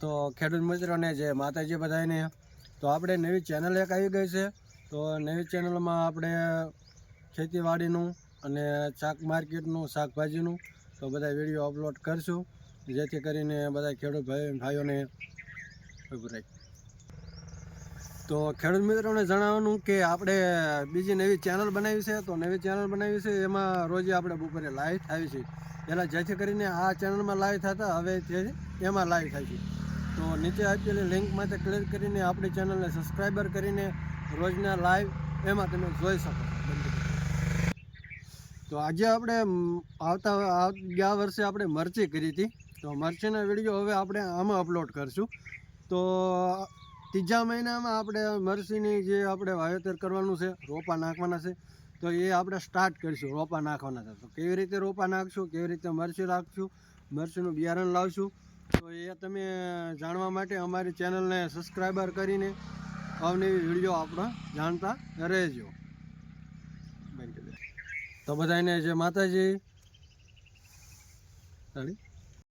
તો ખેડૂત મિત્રોને જે માતાજી બધાને તો આપણે નવી ચેનલ એક આવી ગઈ છે. તો નવી ચેનલમાં આપણે ખેતીવાડીનું અને શાક માર્કેટનું, શાકભાજીનું, તો બધા વીડિયો અપલોડ કરશું. જેથી કરીને બધા ખેડૂત ભાઈ ભાઈઓને તો ખેડૂત મિત્રોને જણાવવાનું કે આપણે બીજી નવી ચેનલ બનાવી છે. તો નવી ચેનલ બનાવી છે, એમાં રોજે આપણે બપોરે લાઈવ થાય છે. પહેલાં જેથી કરીને આ ચેનલમાં લાઈવ થતા, હવે તે એમાં લાઈવ થાય છે. તો નીચે આપેલી લિંક માટે ક્લિક કરીને આપણી ચેનલને સબસ્ક્રાઈબર કરીને રોજના લાઈવ એમાં તમે જોઈ શકો તો આજે આપણે આવતા આવ- ગયા વર્ષે આપણે મરચી કરી હતી. તો મરચીના વીડિયો હવે આપણે આમાં અપલોડ કરશું. તો ત્રીજા મહિનામાં આપણે મરચીની જે આપણે વાવેતર કરવાનું છે, રોપા નાખવાના છે, તો એ આપણે સ્ટાર્ટ કરીશું, રોપા નાખવાના છે. તો કેવી રીતે રોપા નાખશું, કેવી રીતે મરચી રાખશું, મરચીનું બિયારણ લાવશું તો એ તમે જાણવા માટે અમારી ચેનલને સબસ્ક્રાઈબર કરીને અવનવી વીડિયો આપણે જાણતા રહેજો. તો બધાને જે માતાજી.